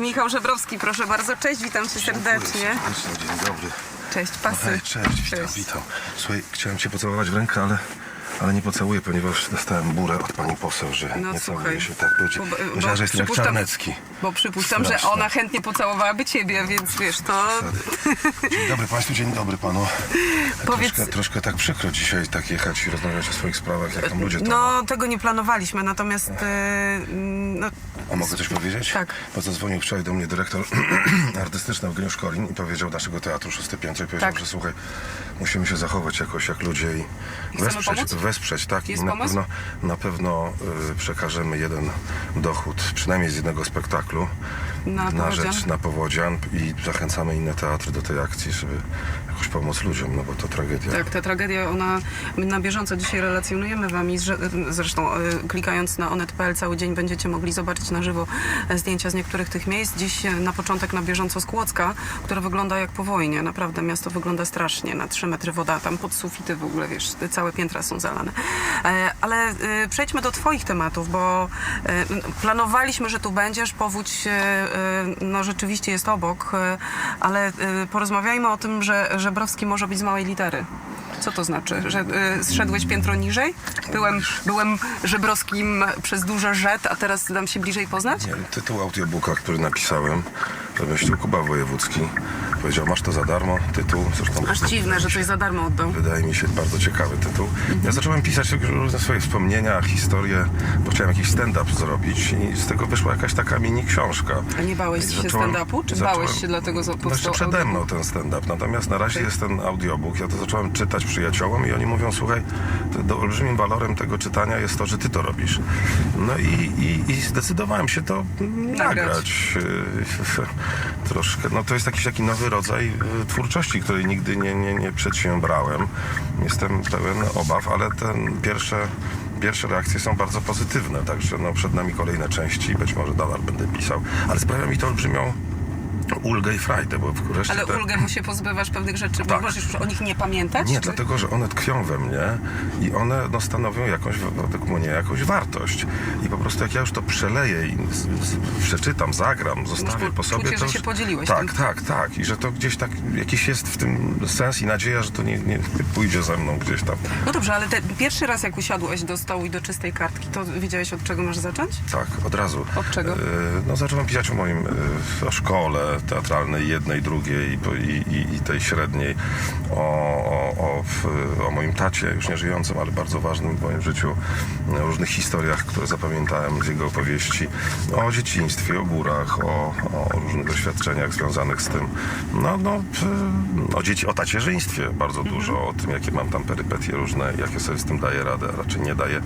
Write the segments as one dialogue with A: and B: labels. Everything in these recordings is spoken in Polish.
A: Michał Żebrowski, proszę bardzo. Cześć, witam cię serdecznie.
B: Dzień dobry.
A: Cześć, pasy.
B: hej, cześć, witam,
A: Cześć.
B: witam. Słuchaj, chciałem cię pocałować w rękę, ale, ale nie pocałuję, ponieważ dostałem burę od pani poseł, że
A: No
B: nie
A: słuchaj.
B: całuję się tak. Bo,
A: Bo- bo
B: myślałem, że jestem jak
A: przypuszczam-
B: Czarnecki.
A: Bo przypuszczam, że
B: Straszne.
A: ona chętnie pocałowałaby ciebie, więc wiesz, to...
B: Dzień dobry Państwu, dzień dobry Panu.
A: Powiedz-
B: Troszkę, troszkę tak przykro dzisiaj tak jechać i rozmawiać o swoich sprawach, jak tam ludzie to...
A: No, tego nie planowaliśmy, natomiast... e, no,
B: A mogę coś powiedzieć?
A: Tak.
B: Bo zadzwonił wczoraj do mnie dyrektor artystyczny Eugeniusz Kolin i powiedział naszego teatru Szóste Piętro i powiedział,
A: Tak.
B: że słuchaj, musimy się zachować jakoś jak ludzie i wesprzeć,
A: pomóc?
B: wesprzeć tak.
A: Jest
B: I na
A: pomysł?
B: pewno, na pewno y, przekażemy jeden dochód, przynajmniej z jednego spektaklu
A: Na
B: na
A: Powodzian?
B: rzecz na Powodzian i zachęcamy inne teatry do tej akcji, żeby jakoś pomóc ludziom, no bo to tragedia.
A: Tak, ta tragedia, ona my na bieżąco dzisiaj relacjonujemy wam i zresztą e, klikając na onet.pl cały dzień będziecie mogli zobaczyć na żywo e, zdjęcia z niektórych tych miejsc. Dziś e, na początek na bieżąco z Kłodzka, które wygląda jak po wojnie. Naprawdę miasto wygląda strasznie. Na 3 metry woda, tam pod sufity w ogóle, wiesz, całe piętra są zalane. Ale przejdźmy do twoich tematów, bo planowaliśmy, że tu będziesz. Powódź no rzeczywiście jest obok, ale porozmawiajmy o tym, że Żebrowski może być z małej litery. Co to znaczy? Że y, zszedłeś piętro niżej? Byłem, byłem Żebrowskim przez duże rzet, a teraz dam się bliżej poznać?
B: Nie, tytuł audiobooka, który napisałem, wymyślił Kuba Wojewódzki. Powiedział, masz to za darmo, tytuł, zresztą...
A: Aż dziwne, że coś za darmo oddał.
B: Wydaje mi się bardzo ciekawy tytuł. Ja zacząłem pisać różne swoje wspomnienia, historie, bo chciałem jakiś stand-up zrobić i z tego wyszła jakaś taka mini książka.
A: A nie bałeś się stand-upu? Czy
B: zacząłem-
A: bałeś się dlatego, że
B: No jeszcze przede mną ten stand-up, natomiast na razie
A: Okej.
B: jest ten audiobook. Ja to zacząłem czytać przyjaciołom i oni mówią, słuchaj, to olbrzymim walorem tego czytania jest to, że ty to robisz. No i, i, i zdecydowałem się to
A: Nagrać.
B: nagrać. Troszkę, no to jest jakiś taki nowy rodzaj yy, twórczości, której nigdy nie, nie, nie przedsiębrałem. Jestem pełen obaw, ale ten pierwsze Pierwsze reakcje są bardzo pozytywne, także no, przed nami kolejne części, być może nadal będę pisał, ale sprawia mi to olbrzymią ulgę i frajdę, bo wreszcie
A: Ale
B: te...
A: ulgę, bo się pozbywasz pewnych rzeczy, bo
B: Tak.
A: możesz już o nich nie pamiętać?
B: Nie,
A: czy-
B: dlatego, że one tkwią we mnie i one no, stanowią jakąś, według mnie, jakąś wartość. I po prostu jak ja już to przeleję i przeczytam, zagram, zostawię
A: po-
B: po sobie,
A: poczucie,
B: to
A: że
B: już...
A: się podzieliłeś
B: Tak,
A: tym.
B: tak, tak. I że to gdzieś tak, jakiś jest w tym sens i nadzieja, że to nie, nie pójdzie ze mną gdzieś tam.
A: No dobrze, ale te, pierwszy raz jak usiadłeś do stołu i do czystej kartki, to wiedziałeś od czego masz zacząć?
B: Tak, od razu.
A: Od czego?
B: E, No zacząłem pisać o moim, e, o szkole teatralnej, jednej, drugiej i, i, tej średniej, o, o, o, w, o moim tacie, już nie żyjącym, ale bardzo ważnym w moim życiu, o różnych historiach, które zapamiętałem z jego opowieści, o dzieciństwie, o górach, o, różnych doświadczeniach związanych z tym. No, no, o dzieci, o tacierzyństwie bardzo dużo, o tym, jakie mam tam perypetie różne, jakie sobie z tym daję radę, a raczej nie daję.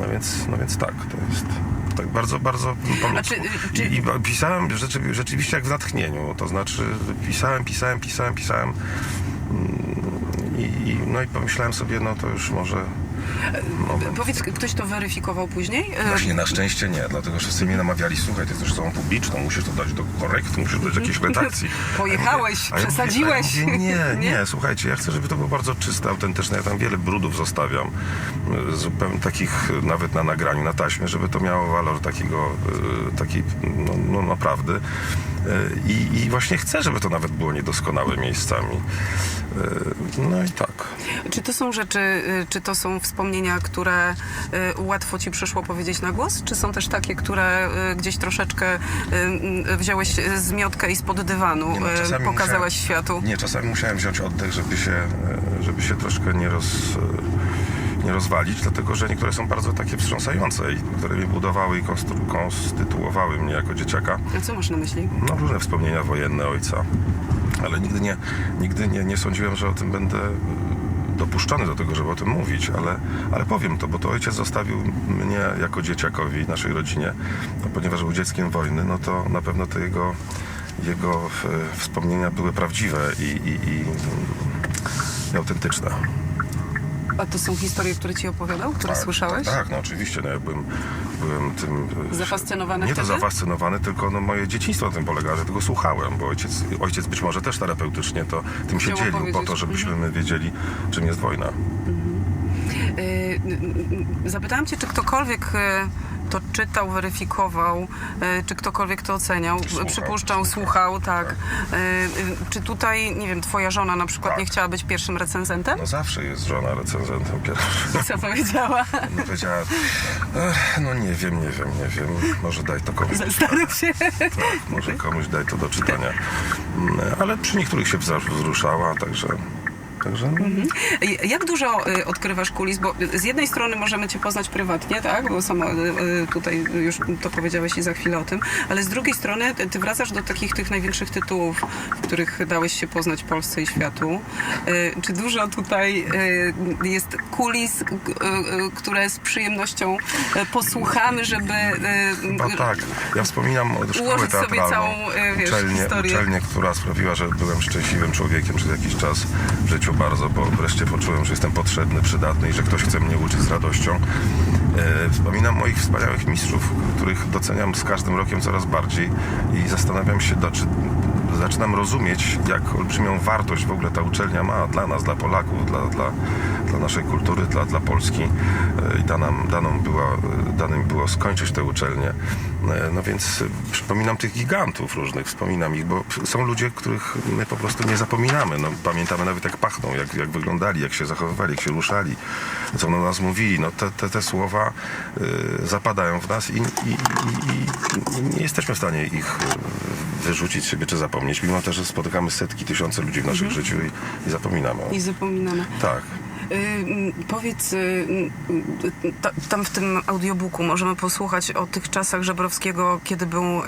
B: No więc, no więc tak, to jest tak bardzo, bardzo po ludzku.
A: czy- czy-
B: I, I pisałem rzeczy, rzeczywiście jak w natchnieniu, to znaczy pisałem, pisałem, pisałem, pisałem mm, i, i, no i pomyślałem sobie, no to już może...
A: Powiedz, ktoś to weryfikował później? E,
B: Właśnie na szczęście nie, dlatego że wszyscy mnie namawiali, słuchaj, ty jesteś osobą publiczną, musisz to dać do korekty, musisz dać do jakiejś redakcji.
A: Pojechałeś,
B: A ja mówię-
A: przesadziłeś.
B: Ja mówię, nie,
A: Nie?
B: nie, słuchajcie, ja chcę, żeby to było bardzo czyste, autentyczne. Ja tam wiele brudów zostawiam, y, zupełnie takich y, nawet na nagraniu, na taśmie, żeby to miało walor takiego, takiej, no, no naprawdę. Y, I, I właśnie chcę, żeby to nawet było niedoskonałe miejscami. Y, No i tak.
A: Czy to są rzeczy, y, czy to są wspomnienia, które y, łatwo ci przyszło powiedzieć na głos? Czy są też takie, które y, gdzieś troszeczkę wziąłeś z miotkę i spod dywanu,
B: Nie, no,
A: pokazałeś
B: musiałem-
A: światu?
B: Nie, czasami musiałem wziąć oddech, żeby się, e, żeby się troszkę nie, roz, e, nie rozwalić, dlatego że niektóre są bardzo takie wstrząsające, i które mnie budowały i konstytuowały mnie jako dzieciaka.
A: A co masz na myśli?
B: No, różne wspomnienia wojenne ojca, ale nigdy nie, nigdy nie, nie sądziłem, że o tym będę e, dopuszczony do tego, żeby o tym mówić, ale, ale powiem to, bo to ojciec zostawił mnie jako dzieciakowi, naszej rodzinie, no, ponieważ był dzieckiem wojny, no to na pewno te jego, jego e, wspomnienia były prawdziwe i, i, i, i autentyczne.
A: A to są historie, które ci opowiadał, które
B: Tak,
A: słyszałeś?
B: Tak, no oczywiście, no ja byłem, byłem tym... e,
A: Zafascynowany
B: Nie to
A: wtedy?
B: zafascynowany, tylko no, moje dzieciństwo na tym polegało, że tego słuchałem, bo ojciec, ojciec być może też terapeutycznie to tym się
A: Chciał
B: dzielił, po to, żebyśmy my wiedzieli, czym jest wojna.
A: Y, y, Zapytałam cię, czy ktokolwiek y, to czytał, weryfikował, e, czy ktokolwiek to oceniał,
B: Słuchał,
A: przypuszczał, słuchał, tak. E, e, Czy tutaj, nie wiem, twoja żona na przykład
B: Tak.
A: nie chciała być pierwszym recenzentem?
B: No zawsze jest żona recenzentem pierwszym.
A: Co powiedziała?
B: No powiedziała, "Ech, no nie wiem, nie wiem, nie wiem, może daj to komuś.
A: Zastanów się.
B: Tak, może komuś daj to do czytania. Mm, Ale przy niektórych się wzruszała, także... Także no,
A: Jak dużo y, odkrywasz kulis? Bo z jednej strony możemy cię poznać prywatnie, tak? Bo sama y, y, tutaj już to powiedziałeś i za chwilę o tym, ale z drugiej strony ty, wracasz do takich tych największych tytułów, w których dałeś się poznać Polsce i światu. Czy dużo tutaj jest kulis, które z przyjemnością posłuchamy, żeby y,
B: Chyba tak. Ja wspominam od szkoły
A: Ułożyć sobie całą, wiesz,
B: uczelnię,
A: historię.
B: uczelnię, która sprawiła, że byłem szczęśliwym człowiekiem przez jakiś czas w życiu bardzo, bo wreszcie poczułem, że jestem potrzebny, przydatny i że ktoś chce mnie uczyć z radością. E, wspominam moich wspaniałych mistrzów, których doceniam z każdym rokiem coraz bardziej i zastanawiam się, do, czy zaczynam rozumieć, jak olbrzymią wartość w ogóle ta uczelnia ma dla nas, dla Polaków, dla, dla, dla naszej kultury, dla, dla Polski. E, I daną, daną była, e, danym było skończyć tę uczelnię. E, No więc przypominam tych gigantów różnych, wspominam ich, bo są ludzie, których my po prostu nie zapominamy. No, pamiętamy nawet jak pachną, jak, jak wyglądali, jak się zachowywali, jak się ruszali, co na nas mówili. No, te, te, te słowa zapadają w nas i, i, i, i, nie jesteśmy w stanie ich wyrzucić siebie czy zapomnieć, mimo też, że spotykamy setki, tysiące ludzi w naszym życiu i, i zapominamy. o
A: i zapominamy.
B: Tak.
A: Y, mm, powiedz, y, y, ta, tam w tym audiobooku możemy posłuchać o tych czasach Żebrowskiego, kiedy był y,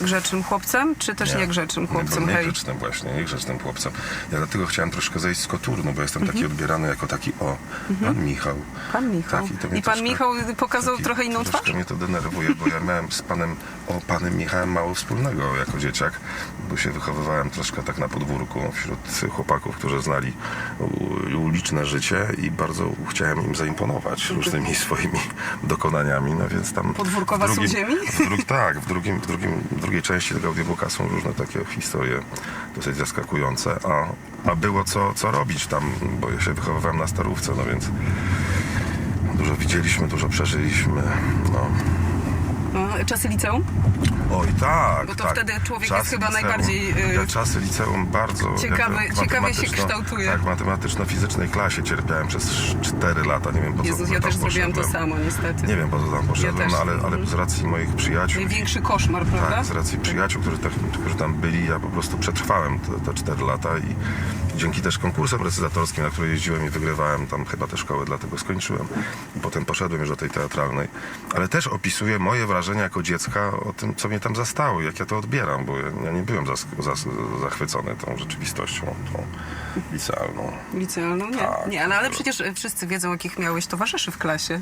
A: grzecznym chłopcem, czy też niegrzecznym chłopcem?
B: Nie, niegrzecznym właśnie, niegrzecznym chłopcem. Ja dlatego chciałem troszkę zejść z koturnu, bo jestem taki odbierany jako taki, o, pan Michał.
A: Pan Michał.
B: Tak, mnie
A: I pan
B: troszkę-
A: Michał pokazał
B: taki-
A: trochę inną twarz?
B: mnie to denerwuje, bo ja miałem z panem, o panem Michałem mało wspólnego jako dzieciak, bo się wychowywałem troszkę tak na podwórku wśród chłopaków, którzy znali uliczne życie i bardzo chciałem im zaimponować różnymi swoimi dokonaniami, no więc tam...
A: Podwórkowa
B: w drugim-
A: sól ziemi?
B: w drug, tak, w, drugim, w, drugim, w drugiej części tego audiobooka są różne takie historie dosyć zaskakujące, a, a było co, co robić tam, bo ja się wychowywałem na starówce, no więc dużo widzieliśmy, dużo przeżyliśmy. No.
A: No, czasy liceum?
B: Oj tak,
A: Bo to
B: tak.
A: wtedy człowiek
B: Czasy
A: jest chyba
B: liceum.
A: najbardziej, y,
B: Ja czasy liceum bardzo...
A: Ciekawy-
B: jak
A: ciekawie się kształtuje.
B: Tak, w matematyczno-fizycznej klasie cierpiałem przez 4 lata, nie wiem po co
A: Jezus, ja też zrobiłam to
B: poszedłem.
A: samo niestety.
B: Nie wiem po co tam poszedłem,
A: też.
B: no, ale, ale z racji moich przyjaciół
A: Największy koszmar, prawda?
B: Tak, z racji przyjaciół, którzy, tak, którzy tam byli, ja po prostu przetrwałem te, te 4 lata i dzięki też konkursom recytatorskim, na które jeździłem i wygrywałem tam chyba te szkoły, dlatego skończyłem. I potem poszedłem już do tej teatralnej. Ale też opisuję moje wrażenia jako dziecka o tym, co mnie tam zastało, jak ja to odbieram, bo ja, nie byłem zachwycony tą rzeczywistością, tą licealną.
A: Licealną? Nie,
B: Tak.
A: nie ale, ale przecież y, wszyscy wiedzą, jakich miałeś towarzyszy w klasie.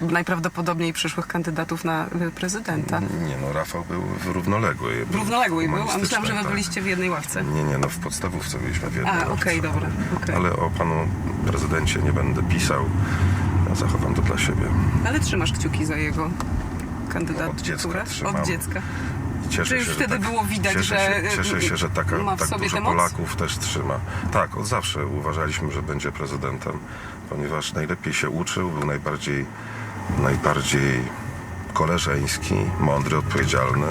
A: Najprawdopodobniej przyszłych kandydatów na y, prezydenta.
B: Nie no, Rafał był równoległy. był
A: Równoległy był, a myślałam, że wy
B: tak.
A: byliście w jednej ławce.
B: Nie, nie, no w podstawówce byliśmy w jednej
A: A, okej,
B: ławce.
A: dobra, okej.
B: Ale o panu prezydencie nie będę pisał. Ja zachowam to dla siebie.
A: Ale trzymasz kciuki za jego kandydaturę?
B: Od dziecka trzymam.
A: Od dziecka.
B: Cieszę
A: Czy już
B: się,
A: wtedy
B: że tak,
A: było widać,
B: cieszę
A: że,
B: Się, cieszę się, że taka,
A: ma w
B: tak
A: sobie
B: dużo? Polaków też trzyma. Tak, od zawsze uważaliśmy, że będzie prezydentem, ponieważ najlepiej się uczył, był najbardziej, najbardziej koleżeński, mądry, odpowiedzialny.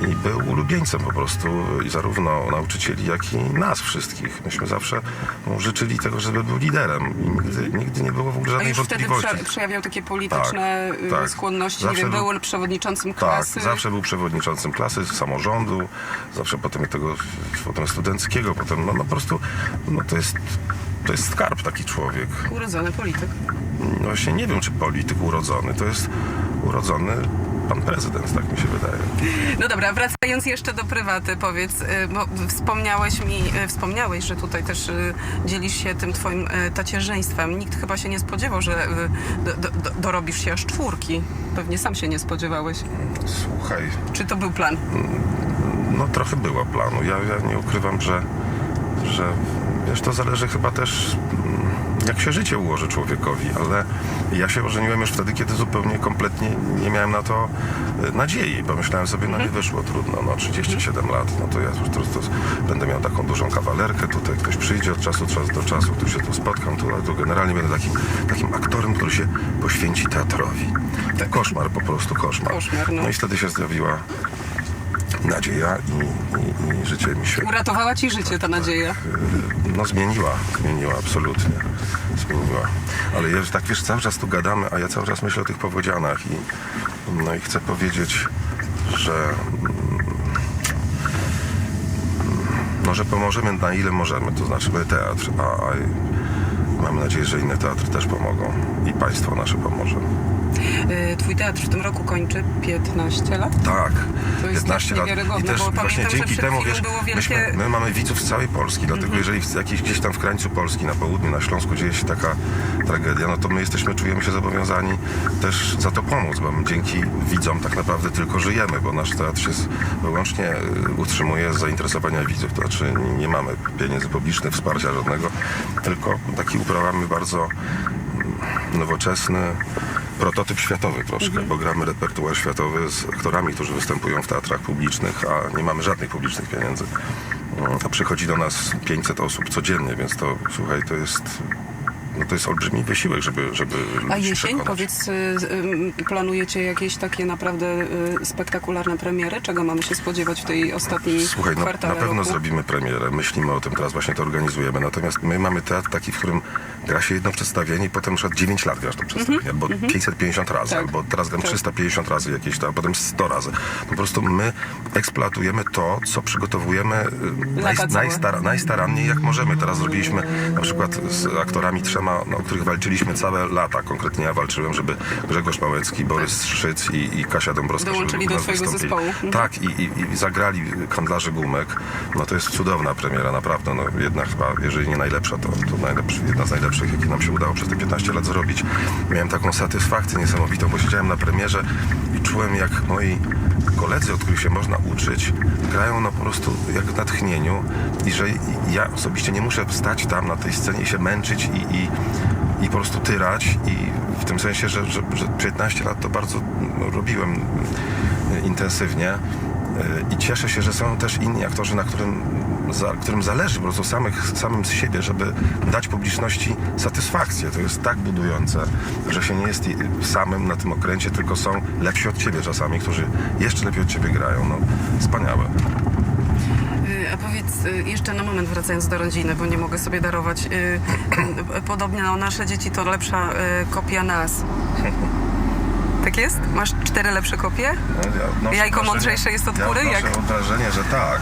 B: I był ulubieńcem po prostu i zarówno nauczycieli, jak i nas wszystkich. Myśmy zawsze mu życzyli tego, żeby był liderem i nigdy, nigdy nie było w ogóle
A: A
B: żadnej
A: już wtedy
B: wątpliwości.
A: prze, przejawiał takie polityczne
B: Tak,
A: y,
B: tak.
A: skłonności, nie
B: Zawsze
A: wiem,
B: był-
A: był przewodniczącym
B: Tak,
A: klasy.
B: zawsze był przewodniczącym klasy, samorządu, zawsze potem tego potem studenckiego, potem no, no po prostu no, to jest to jest skarb taki człowiek.
A: Urodzony polityk.
B: No właśnie nie wiem, czy polityk urodzony, to jest urodzony pan prezydent, tak mi się wydaje.
A: No dobra, wracając jeszcze do prywaty, powiedz, y, bo wspomniałeś mi, y, wspomniałeś, że tutaj też y, dzielisz się tym twoim tacierzyństwem. Nikt chyba się nie spodziewał, że do, do, do, dorobisz się aż czwórki. Pewnie sam się nie spodziewałeś.
B: Słuchaj,
A: Czy to był plan?
B: no trochę było planu. Ja, ja nie ukrywam, że, że wiesz, to zależy chyba też, mm, jak się życie ułoży człowiekowi, ale ja się ożeniłem już wtedy, kiedy zupełnie kompletnie nie miałem na to e, nadziei. Pomyślałem sobie, no nie wyszło, trudno, no 37 lat, no to ja już to, to będę miał taką dużą kawalerkę, tutaj ktoś przyjdzie od czasu czas do czasu, tu się tu spotkam, tu, tu generalnie będę takim, takim aktorem, który się poświęci teatrowi. Koszmar, po prostu koszmar.
A: Koszmar, no.
B: no i wtedy się zjawiła nadzieja i, i, i życie mi się
A: Uratowała ci życie ta nadzieja.
B: no zmieniła, zmieniła absolutnie. Zmieniła. Ale już tak wiesz, cały czas tu gadamy, a ja cały czas myślę o tych powodzianach i no i chcę powiedzieć, że mm, no, że pomożemy na ile możemy, to znaczy my teatr, a, a mamy nadzieję, że inne teatry też pomogą i państwo nasze pomoże.
A: Y, Twój teatr w tym roku kończy 15 lat.
B: Tak,
A: To jest
B: 15
A: tak
B: lat. I też właśnie
A: pamiętam,
B: dzięki temu, wiesz, myśmy,
A: wielkie- Mhm.
B: my mamy widzów z całej Polski, dlatego jeżeli w jakiś, gdzieś tam w krańcu Polski, na południu, na Śląsku dzieje się taka tragedia, no to my jesteśmy, czujemy się zobowiązani też za to pomóc, bo dzięki widzom tak naprawdę tylko żyjemy, bo nasz teatr się wyłącznie y, utrzymuje z zainteresowania widzów, to znaczy nie mamy pieniędzy publicznych, wsparcia żadnego, tylko taki uprawiamy bardzo mm, nowoczesny prototyp światowy troszkę, bo gramy repertuar światowy z aktorami, którzy występują w teatrach publicznych, a nie mamy żadnych publicznych pieniędzy. Mm, A przychodzi do nas 500 osób codziennie, więc to słuchaj, to jest, no to jest olbrzymi wysiłek, żeby, żeby
A: A jesień,
B: przekonać.
A: powiedz, y, y, planujecie jakieś takie naprawdę y, spektakularne premiery? Czego mamy się spodziewać w tej ostatniej
B: Słuchaj, no, na pewno
A: roku?
B: zrobimy premierę, myślimy o tym, teraz właśnie to organizujemy. Natomiast my mamy teatr taki, w którym gra się jedno przedstawienie i potem na przykład 9 lat grasz to przedstawienie, albo 550 razy,
A: Tak.
B: albo teraz gram
A: Tak.
B: 350 razy jakieś, to, a potem 100 razy. Po prostu my eksploatujemy to, co przygotowujemy y, naj, najstara, najstaranniej jak możemy. Teraz zrobiliśmy na przykład z aktorami trzema, no, o których walczyliśmy całe lata. Konkretnie ja walczyłem, żeby Grzegorz Małecki, Borys Szyc i, i Kasia Dąbrowska
A: Dołączyli do
B: nas
A: twojego
B: wystąpili.
A: zespołu. Mhm.
B: Tak, i, i, i zagrali handlarze gumek. No to jest cudowna premiera, naprawdę. No, jedna chyba, jeżeli nie najlepsza, to, to najlepszy, jedna z najlepszych, jakie nam się udało przez te 15 lat zrobić. Miałem taką satysfakcję niesamowitą, bo siedziałem na premierze i czułem, jak moi koledzy, od których się można uczyć, grają no po prostu jak w natchnieniu i że ja osobiście nie muszę stać tam na tej scenie i się męczyć i, i, i po prostu tyrać i w tym sensie, że, że, że 15 lat to bardzo no, robiłem e, intensywnie e, i cieszę się, że są też inni aktorzy, na którym, za, którym zależy po prostu samych, samym z siebie, żeby dać publiczności satysfakcję. To jest tak budujące, że się nie jest samym na tym okręcie, tylko są lepsi od ciebie czasami, którzy jeszcze lepiej od ciebie grają. No, wspaniałe.
A: Y, A powiedz y, jeszcze na moment wracając do rodziny, bo nie mogę sobie darować. y, Podobnie no, nasze dzieci to lepsza kopia nas. Tak jest? Masz cztery lepsze kopie?
B: No, ja
A: Jajko mądrzejsze jest od
B: ja
A: kury?
B: odnoszę
A: Jak-
B: wrażenie, że tak,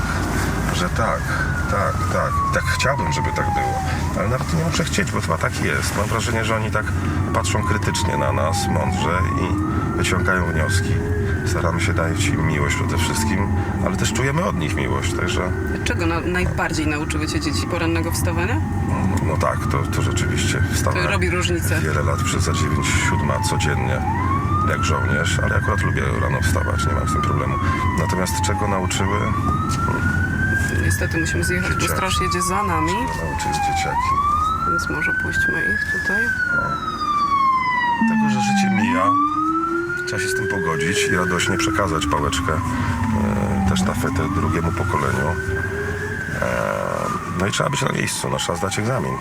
B: że tak, tak, tak. Tak chciałbym, żeby tak było. Ale nawet nie muszę chcieć, bo chyba tak jest. Mam wrażenie, że oni tak patrzą krytycznie na nas, mądrze i wyciągają wnioski. Staramy się dać im miłość przede wszystkim, ale też czujemy od nich miłość, także
A: Czego na, najbardziej nauczyły cię dzieci porannego wstawania?
B: no tak, to, to rzeczywiście
A: To robi różnicę.
B: wiele lat przez za 9 siódma codziennie jak żołnierz, ale akurat lubię rano wstawać, nie mam z tym problemu. Natomiast czego nauczyły?
A: Niestety musimy zjechać, bo
B: Dzieciaki.
A: straż jedzie za nami,
B: Nauczyły dzieciaki.
A: więc może puśćmy ich tutaj.
B: Tego, że życie mija, trzeba się z tym pogodzić i radośnie przekazać pałeczkę, e, też tafetę drugiemu pokoleniu. E, no i trzeba być na miejscu, no, trzeba zdać egzamin.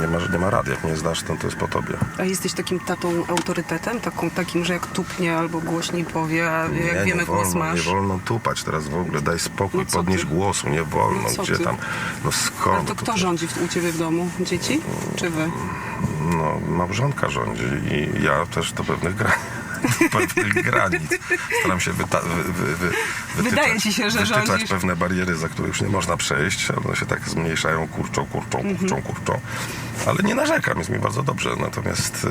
B: Nie ma, nie ma rad, jak nie zdasz, to, to jest po tobie.
A: A jesteś takim tatą autorytetem? Taką, takim, że jak tupnie albo głośniej powie, a jak
B: nie,
A: wiemy,
B: nie
A: głos
B: wolno,
A: masz.
B: nie wolno tupać teraz w ogóle, daj spokój,
A: No co
B: podnieść
A: ty?
B: głosu, nie wolno,
A: No
B: gdzie
A: ty?
B: tam, no
A: Ale
B: skąd?
A: to kto rządzi w, u ciebie w domu? Dzieci? Czy wy?
B: No, małżonka rządzi i ja też do pewnych granic. Pewnych granic. Staram się wyta- wy, wy, wy, wytyczać,
A: Wydaje ci się, że
B: wytyczać
A: rządzisz.
B: pewne bariery, za które już nie można przejść. One się tak zmniejszają, kurczą, kurczą,
A: Mhm.
B: kurczą, kurczą. Ale nie narzekam, jest mi bardzo dobrze. Natomiast y,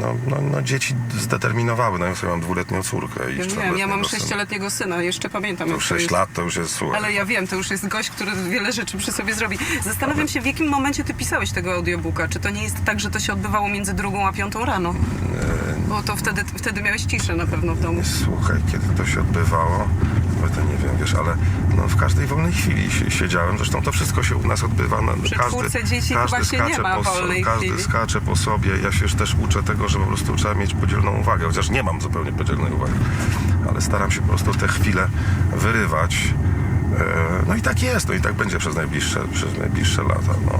B: no, no, no, dzieci zdeterminowały. No, ja sobie mam dwuletnią córkę i
A: Ja wiem, ja mam sześcioletniego syna, jeszcze pamiętam.
B: To
A: to
B: 6
A: jest.
B: lat to już jest słuchaj.
A: Ale ja wiem, to już jest gość, który wiele rzeczy przy sobie zrobi. Zastanawiam się, w jakim momencie ty pisałeś tego audiobooka. Czy to nie jest tak, że to się odbywało między drugą a piątą rano? Bo to wtedy, wtedy miałeś ciszę na pewno w domu.
B: Słuchaj, kiedy to się odbywało, nawet nie wiem, wiesz, ale no, w każdej wolnej chwili si- siedziałem. Zresztą to wszystko się u nas odbywa. Na,
A: Przy czwórce dzieci chyba się nie ma
B: po,
A: wolnej
B: każdy
A: chwili.
B: skacze po sobie. Ja się też uczę tego, że po prostu trzeba mieć podzielną uwagę, chociaż nie mam zupełnie podzielnej uwagi, ale staram się po prostu te chwile wyrywać. E, No i tak jest, no i tak będzie przez najbliższe, przez najbliższe lata. No.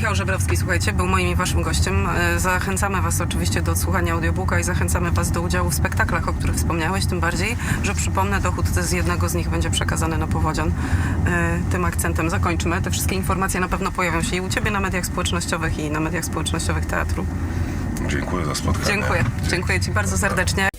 A: Michał Żebrowski, słuchajcie, był moim i waszym gościem. E, Zachęcamy was oczywiście do odsłuchania audiobooka i zachęcamy was do udziału w spektaklach, o których wspomniałeś, tym bardziej, że przypomnę, dochód z jednego z nich będzie przekazany na Powodzian. E, Tym akcentem zakończymy. Te wszystkie informacje na pewno pojawią się i u ciebie na mediach społecznościowych i na mediach społecznościowych teatru.
B: Dziękuję za spotkanie.
A: Dziękuję. Dziękuję ci bardzo serdecznie.